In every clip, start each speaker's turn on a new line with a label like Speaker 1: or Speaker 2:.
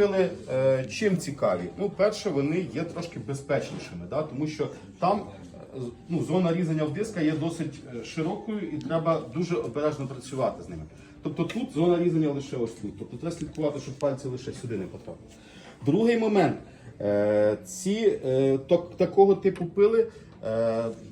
Speaker 1: Е, чим цікаві? Ну, перше, вони є трошки безпечнішими, да? тому що там е, ну, зона різання в диска є досить е, широкою і треба дуже обережно працювати з ними. Тобто тут зона різання лише ось тут. Тобто треба слідкувати, щоб пальці лише сюди не потрапили. Другий момент. Ці так- такого типу пили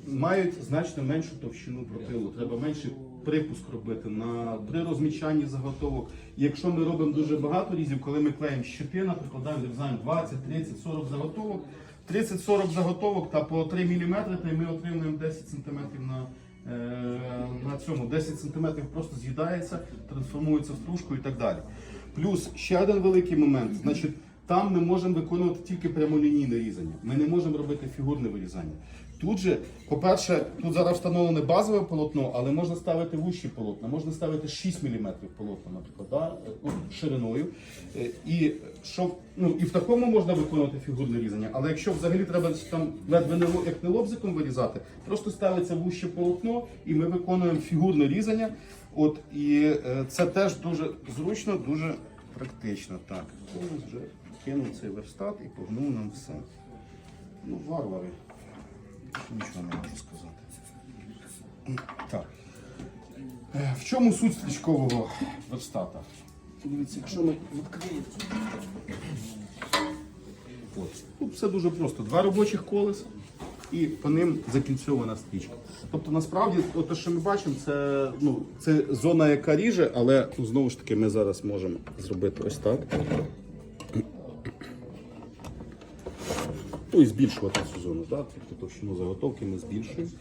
Speaker 1: мають значно меншу товщину пропилу. Треба менший припуск робити на при розмічанні заготовок. І якщо ми робимо дуже багато різів, коли ми клеїмо щити, наприклад, да, 20, 30, 40 заготовок, 30-40 заготовок та по 3 мм, то ми отримуємо 10 см на, е, на цьому. 10 см просто з'їдається, трансформується в стружку і так далі. Плюс ще один великий момент, значить, там ми можемо виконувати тільки прямолінійне різання. Ми не можемо робити фігурне вирізання. Тут же, по-перше, тут зараз встановлене базове полотно, але можна ставити вущі полотна, можна ставити 6 мм полотна, наприклад, да, ну, шириною. Е, І, що, ну, і в такому можна виконувати фігурне різання, але якщо взагалі треба там ледве не як не лобзиком вирізати, просто ставиться вуще полотно і ми виконуємо фігурне різання. От, і е, це теж дуже зручно, дуже практично. Так, вже кинув цей верстат і погнув нам все. Ну, варвари. Нічого не можу сказати. Так. Е, В чому суть стрічкового верстата? Дивіться, якщо ми відкриємо. От. Тут все дуже просто. Два робочих колеса і по ним закінцьована стрічка. Тобто, насправді, те, що ми бачимо, це, ну, це зона, яка ріже, але ну, знову ж таки ми зараз можемо зробити ось так. Ну і збільшувати цю зону, да? тобто товщину заготовки ми збільшуємо.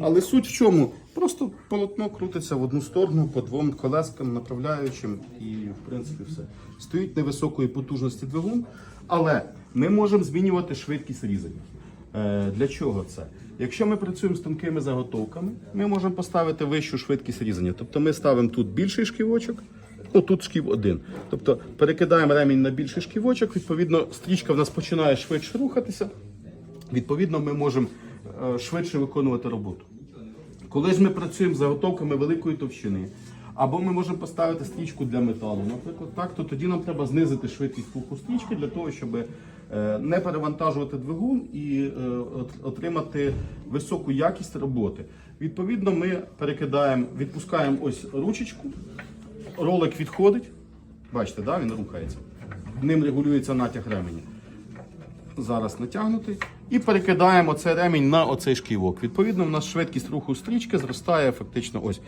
Speaker 1: Але суть в чому? Просто полотно крутиться в одну сторону по двом колескам направляючим і в принципі все. Стоїть невисокої потужності двигун, але ми можемо змінювати швидкість різання. Е, Для чого це? Якщо ми працюємо з тонкими заготовками, ми можемо поставити вищу швидкість різання. Тобто ми ставимо тут більший шківочок, отут шків один. Тобто перекидаємо ремінь на більший шківочок, відповідно, стрічка в нас починає швидше рухатися. Відповідно, ми можемо е, швидше виконувати роботу. Коли ж ми працюємо з заготовками великої товщини, або ми можемо поставити стрічку для металу, наприклад, так, то тоді нам треба знизити швидкість руху стрічки для того, щоб е, не перевантажувати двигун і е, отримати високу якість роботи. Відповідно, ми перекидаємо, відпускаємо ось ручечку, ролик відходить. Бачите, да, він рухається. Ним регулюється натяг ременя зараз натягнутий. І перекидаємо цей ремінь на оцей шківок. Відповідно, у нас швидкість руху стрічки зростає фактично ось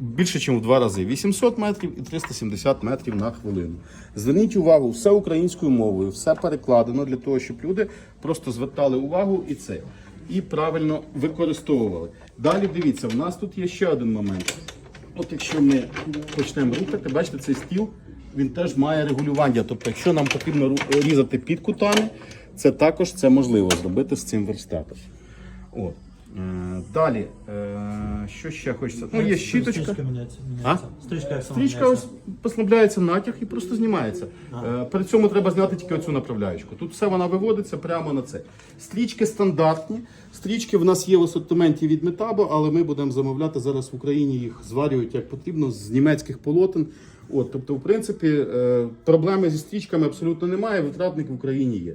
Speaker 1: більше, ніж в два рази. 800 метрів і 370 метрів на хвилину. Зверніть увагу, все українською мовою, все перекладено для того, щоб люди просто звертали увагу і це. І правильно використовували. Далі дивіться, в нас тут є ще один момент. От якщо ми почнемо рухати, бачите, цей стіл він теж має регулювання. Тобто, якщо нам потрібно різати під кутами, це також це можливо зробити з цим верстатом. От. Е, далі, е, що ще хочеться? Ну, є щіточка.
Speaker 2: Стрічка міняється.
Speaker 1: А?
Speaker 2: Стрічка як сама
Speaker 1: Стрічка ось послабляється натяг і просто знімається. Е, При цьому треба зняти тільки оцю направляючку. Тут все вона виводиться прямо на це. Стрічки стандартні. Стрічки в нас є в асортименті від Метабо, але ми будемо замовляти зараз в Україні їх зварюють як потрібно з німецьких полотен. От, тобто, в принципі, е, проблеми зі стрічками абсолютно немає. Витратник в Україні є.